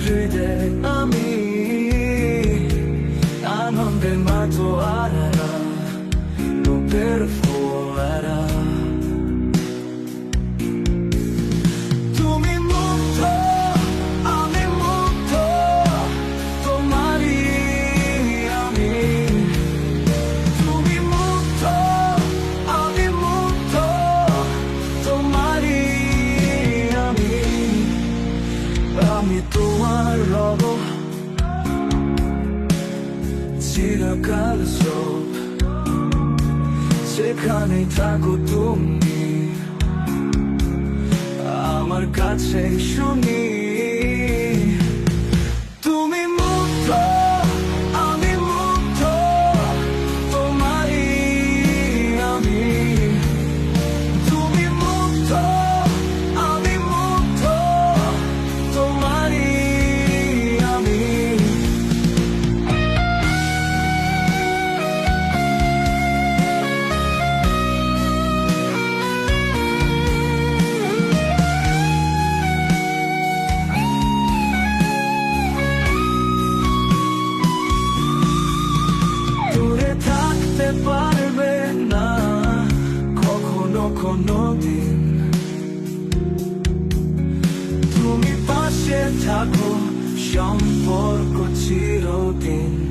হৃদয়ে আমি আনন্দের মাতো আরারা রূপের ফোয়ারা চিরকাল সব সেখানে থাকো তুমি আমার কাছে শুনি কোনো দিন। তুমি পাশে থাকো সম্পর্ক চিরদিন।